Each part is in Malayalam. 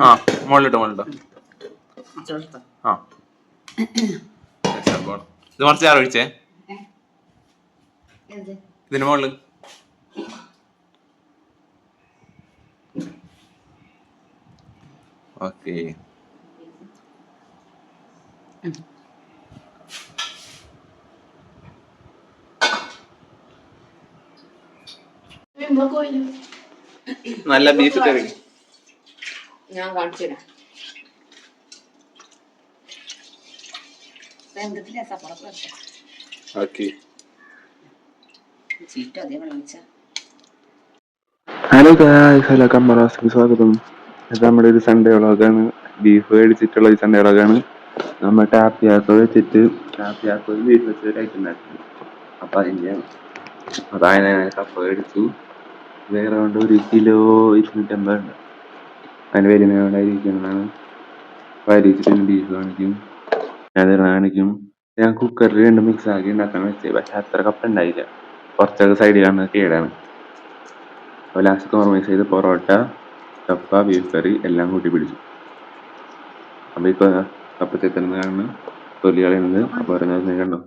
ആ മുകളിലിട്ടോ മുകളിലിട്ടോ ആ. ഇത് കുറച്ച് ചാറ് ഒഴിച്ചേ? ഇതിന് മുകളിൽ ഓക്കെ. നല്ല ബീഫ് കറി ഞാൻ കാണിച്ചു തരാം എന്തില്ല സപ്പറ ഓക്കെ ചീറ്റ അതേ വെച്ചാ ഹലോ ഗായ്സ് ഹലോ കമ്മറാസിക്ക് സ്വാഗതം. ഇത് നമ്മുടെ ഒരു സൺഡേ വ്ളോഗാണ് ബീഫ് മേടിച്ചിട്ടുള്ള ഒരു സൺഡേ വ്ളോഗാണ് നമ്മൾ ടാപ്പിയാക്കോ വെച്ചിട്ട് ടാപ്പിയാക്കോ ബീഫ് വെച്ച് ഒരു ഐറ്റം ഉണ്ടാക്കി അപ്പം അതിന്റെ അതായത് ഞാൻ കപ്പ മേടിച്ചു. വേറെ കൊണ്ട് ഒരു കിലോ ഇരുന്നൂറ്റമ്പത് ഉണ്ട് അതിന്റെ വലിയ ഇരിക്കുന്നതാണ് വരിച്ചിട്ട് ബീഫ് കാണിക്കും അത് കാണിക്കും ഞാൻ കുക്കറിൽ രണ്ട് മിക്സ് ആക്കി ഉണ്ടാക്കാൻ വെച്ചത് പക്ഷെ അത്ര കപ്പ ഉണ്ടായില്ല. കുറച്ചൊക്കെ സൈഡിലാണ് കേടാണ്. അപ്പോൾ ലാസ്റ്റ് കോംപ്രമൈസ് ചെയ്ത് പൊറോട്ട കപ്പ ബീഫ് കറി എല്ലാം കൂട്ടി പിടിച്ചു. അപ്പോൾ ഇപ്പോൾ കപ്പ ചെത്തുന്നത് കാണുന്നു തൊലി കളയുന്നത്. അപ്പോൾ പറഞ്ഞത് കണ്ടോ?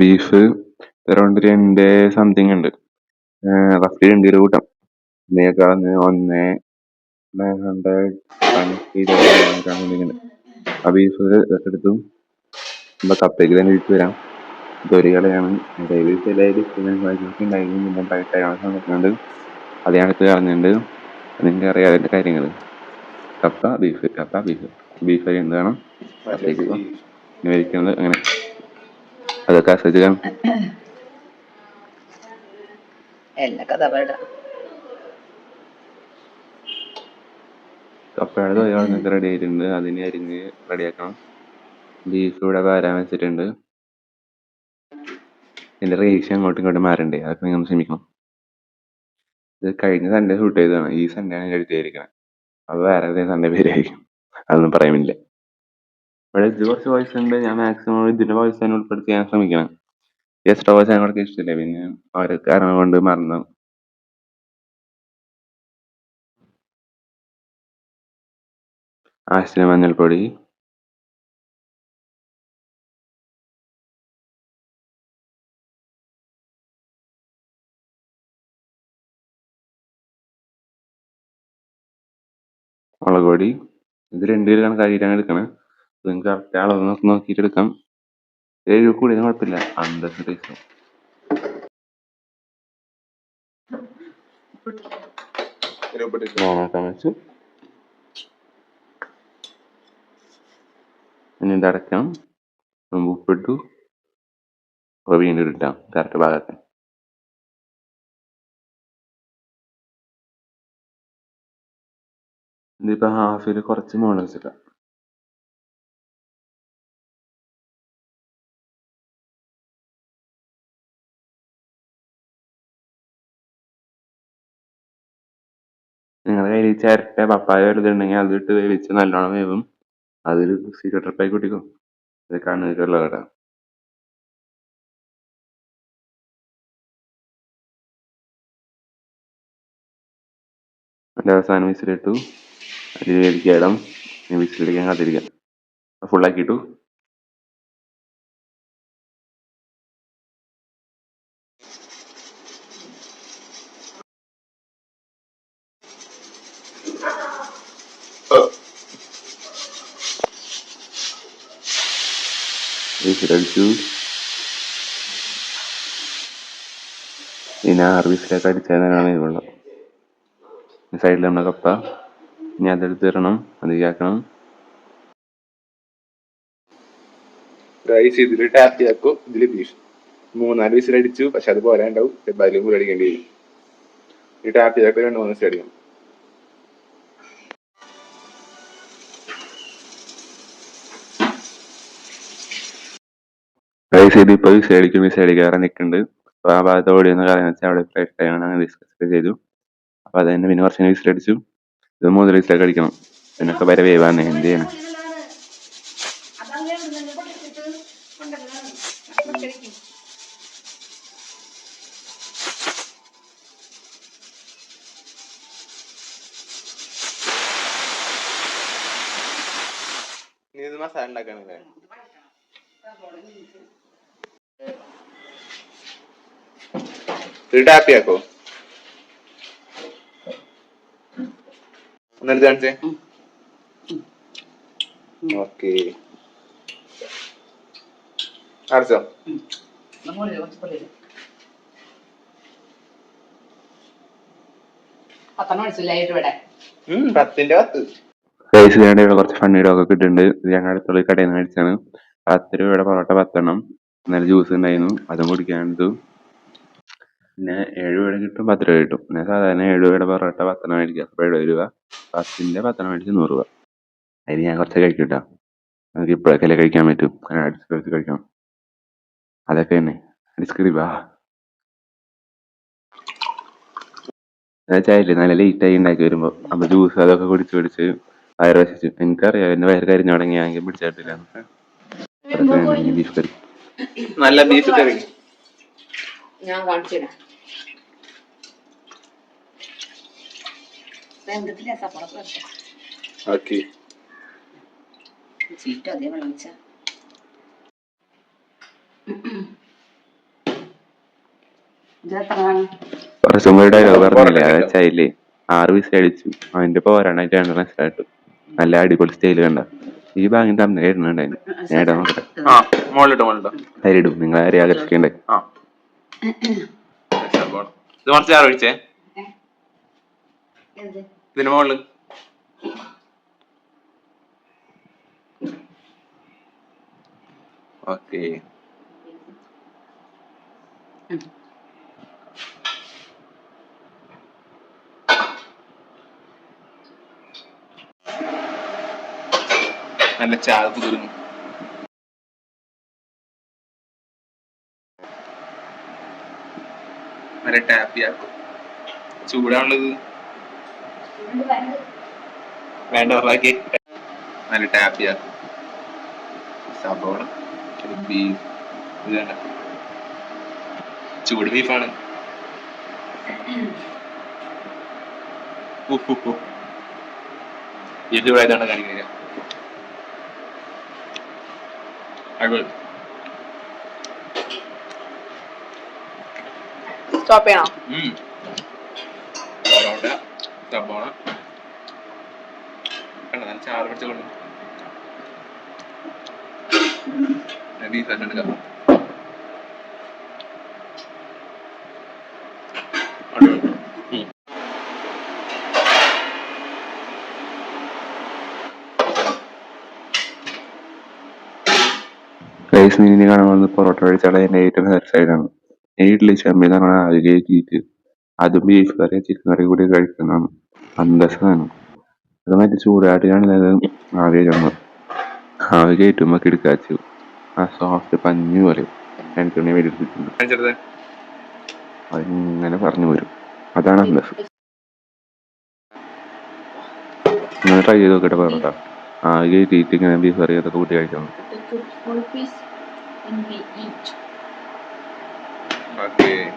ബീഫ് അറൗണ്ട് രണ്ട് സംതിങ് ഉണ്ട്. റഫ്ലി രണ്ട് കിലോ കൂട്ടാം. ഇതിനേക്കാൾ ഒന്ന് നയൻ ഹൺഡ്രഡ് ഉണ്ട് ആ ഈ എടുത്തു. നമ്മൾ കപ്പയ്ക്ക് തന്നെ വരാം. ഇതൊരു കളയാണ്. ഡിസ്റ്റൻസ് ഉണ്ടായിരുന്നു. കളഞ്ഞിട്ടുണ്ട് നിങ്ങൾക്ക് അറിയാം അതിന്റെ കാര്യങ്ങൾ കപ്പ ബീഫ് കപ്പ ബീഫ് ബീഫ് കറി എന്ത് വേണം? കപ്പയ്ക്ക്. അങ്ങനെ അതൊക്കെ ആസ്വദിക്കാം കഥ കപ്പയുടെ തൊഴിലൊക്കെ റെഡി ആയിട്ടുണ്ട്. അതിനെ അരിഞ്ഞ് റെഡിയാക്കണം ബീഫ് ഇവിടെ വരാൻ വെച്ചിട്ടുണ്ട്. ഇതിന്റെ റേഷ്യ അങ്ങോട്ടും ഇങ്ങോട്ടും മാറണ്ടേ? അതൊക്കെ നിങ്ങൾ ക്ഷമിക്കണം ഇത് കഴിഞ്ഞ സൺഡേ ഷൂട്ട് ചെയ്തതാണ്. ഈ സൺഡേ ആണ് എഡിറ്റ് ചെയ്തിരിക്കുന്നത് അപ്പോൾ വേറെ ഏതെങ്കിലും സൺഡേ പേരായിരിക്കും. അതൊന്നും പറയുന്നില്ല ഇവിടെ ഇത് കുറച്ച് വോയിസ് ഉണ്ട്. ഞാൻ മാക്സിമം ഇതിന്റെ വോയിസ് തന്നെ ഉൾപ്പെടുത്തി ഞാൻ ശ്രമിക്കണം. എക്സ്ട്രാ വോയിസ് ഞങ്ങൾക്ക് ഇഷ്ടമില്ല പിന്നെ ഓരോ കാരണം കൊണ്ട് മറന്നു. ആവശ്യത്തിന് മഞ്ഞൾപ്പൊടി മുളക് പൊടി. ഇത് രണ്ട് കിലോയാണ് കണക്കാക്കിയിട്ടാണ് എടുക്കണത് നിങ്ങൾക്ക് കറക്റ്റ് അളവ് നോക്കി നോക്കിയിട്ട് എടുക്കാം. ഏഴ് കൂടിയത് കുഴപ്പമില്ല. അണ്ടർ ടേസ്റ്റ് ഓണാക്കാൻ വെച്ചു. ഇനി ഇത് അടയ്ക്കണം ഉപ്പിട്ടു അപ്പോൾ വീണ്ടും ഇട്ടാം. കറക്റ്റ് ഭാഗത്ത്. ഇതിപ്പോൾ ഹാഫിൽ കുറച്ച് മുകളിൽ വെച്ചിട്ടാം. നിങ്ങളുടെ കയ്യിൽ ചിരട്ട പപ്പായ വലുതുണ്ടെങ്കിൽ അതിട്ട് വേവിച്ച് നല്ലോണം വേവും. അതിൽ സീക്രട്ട് ട്രിപ്പായി കൂട്ടിക്കോ ഇത് കണ്ണൂരുള്ള കട. അതിന്റെ അവസാനം വിസിലിട്ടു. അതിൽ വേവിക്കുക ഇടം. വിസിലടിക്കാൻ കാത്തിരിക്കാം. ഫുള്ളാക്കിയിട്ടു വിസിലടിച്ചു ഇനി ആറ് വിസിലൊക്കെ അടിച്ചതിനാണ് ഇതുള്ളത് സൈഡിൽ നമ്മുടെ കപ്പ ഇനി അതെടുത്ത് തരണം അതിലേക്കാക്കണം ഗൈസ് ടാപ്പ് ചെയ്യാക്കോ ഇതിൽ ബീഫ് മൂന്നാൽ വിസിലടിച്ചു പക്ഷെ അത് പോരാണ്ടാവും. അതിലും കൂടി അടിക്കേണ്ടി വരും. ഈ ടാപ്പ് ചെയ്താക്കോ രണ്ട് മൂന്ന് അടിക്കണം ഗൈസ് ഈ വിസയടിക്കും വേറെ നിൽക്കുന്നുണ്ട് അപ്പൊ ആ ഭാഗത്ത് ഓടിയെന്ന് കാര്യം വെച്ചാൽ അവിടെ ഫ്ലൈറ്റ് ടൈം അങ്ങനെ ഡിസ്കസ് ചെയ്തു. അപ്പൊ അത് തന്നെ പിന്നെ കുറച്ച് വിസിലടിച്ചു. ഇത് മൂന്ന് വിസിലൊക്കെ അടിക്കണം. എന്നൊക്കെ വരെ വേവാന്ന് എന്ത് ചെയ്യണം? ഇത് മസാല ഉണ്ടാക്കാനല്ലേ? ഇത് ടാപ്പ് ആക്കോ ഒന്നെടുത്ത് കാണിച്ചേ. ഓക്കെ അടച്ചോ പത്തിന്റെ പത്ത്. കുറച്ച് ഫണ്ണി ഡോഗ് ഒക്കെ ഇട്ടിട്ടുണ്ട് ഇത് ഞങ്ങളുടെ അടുത്തുള്ള ഒരു കടയിൽ നിന്ന് മേടിച്ചാണ് പത്ത് രൂപയുടെ പൊറോട്ട പത്തെണ്ണം. എന്നാലും ജ്യൂസ് ഉണ്ടായിരുന്നു. അതും കുടിക്കാനത് പിന്നെ ഏഴ് രൂപയുടെ കിട്ടും പത്ത് രൂപ കിട്ടും. പിന്നെ സാധാരണ ഏഴ് രൂപയുടെ പൊറോട്ട പത്തെണ്ണം മേടിക്കുക അപ്പോൾ എഴുപത് രൂപ പത്തിന്റെ പത്തെണ്ണം മേടിച്ച് നൂറ് രൂപ. അതിന് ഞാൻ കുറച്ച് കഴിക്കും കേട്ടോ. നമുക്ക് ഇപ്പോഴൊക്കെ കഴിക്കാൻ പറ്റും? അങ്ങനെ അടിച്ച് കഴിച്ച് കഴിക്കാം അതൊക്കെ തന്നെ. അടിച്ച് വാ. ചായല്ലേ നല്ല ലേറ്റായി ഉണ്ടാക്കി വരുമ്പോ. അപ്പൊ ജ്യൂസ് അതൊക്കെ കുടിച്ച് കുടിച്ച് വയറ് വശിച്ചു എനിക്കറിയാം. എന്റെ വയറ് കരിഞ്ഞു തുടങ്ങിയാണെങ്കിൽ ഞാൻ പിടിച്ചിട്ടില്ല ബീഫ് കറി നല്ല ബീഫ് കറി. ഞാൻ കാണിച്ചു തരാം ഓക്കെ ചീറ്റോ അതേ പറഞ്ഞില്ലേ ആറ് പീസ് അടിച്ചു. അവന്റെ പോരാനായിട്ട് രണ്ടെണ്ണം നല്ല അടിപൊളി സ്റ്റൈൽ കണ്ട. ഈ ഭാഗം അമ്മ ഇടുന്നുണ്ടായിരുന്നു ഞാൻ ഇടാൻ നോക്കട്ടെ. ആ മുകളിലിട്ടോ മുകളിലിട്ടോ. അതിലിടും നിങ്ങൾ ആരെയും ആകർഷിക്കണ്ടേ? ആ. ഇത് കുറച്ച് ചാറ് ഒഴിച്ചേ. എന്ത്? ഇതിന് മുകളിൽ ഓക്കെ. നല്ല ചാറ് കുതിർന്നു നല്ല ടാപ്പി ആക്കും ചൂടാണുള്ളത്. വേണ്ട ഉറവാക്കി നല്ല ടാപ്പി ആക്കും സബോള ബീഫ് ഇത് വേണ്ട. ചൂട് ബീഫാണ് ഇത് ഇതാണ് കാണിക്കുക അടിപൊളി സ്റ്റോപ്പ് ചെയ്യണോ ഉം. പൊറോട്ട സബോള കണ്ട നല്ല ചാറ് പിടിച്ച കൊണ്ട് ബീഫ് എടുക്കാം റൈസ് മീനിനെ കാണാൻ വന്ന് പൊറോട്ട കഴിച്ചാൽ എന്റെ ഏറ്റവും സാറ്റിസ്ഫൈഡാണ് ഇഡ്ഡലി ചെമ്മീൻ എന്ന് പറഞ്ഞാൽ അത് ബീഫ് കറി ചിക്കൻ കറി കൂടി കഴിക്കുന്നതാണ് അന്തസ്സാണ്. അത് മറ്റേ ചൂടാട്ടിയാണ് ആവി കയറ്റുമ്പോൾ ആവി കയറ്റുമ്പോൾ കിടക്കാച്ചു. ആ സോഫ്റ്റ് പഞ്ഞു പോലെ. എനിക്കൊന്നെ വേടിച്ചിട്ടുണ്ട് കാണിച്ചെടുത്തേ. അതിങ്ങനെ പറഞ്ഞു വരും. അതാണ് അന്തസ് ട്രൈ ചെയ്ത് നോക്കട്ടെ പറഞ്ഞാ ആകെ ഇങ്ങനെ ബീഫ് കറി അതൊക്കെ കൂട്ടി കഴിക്കണം. and we eat. Okay.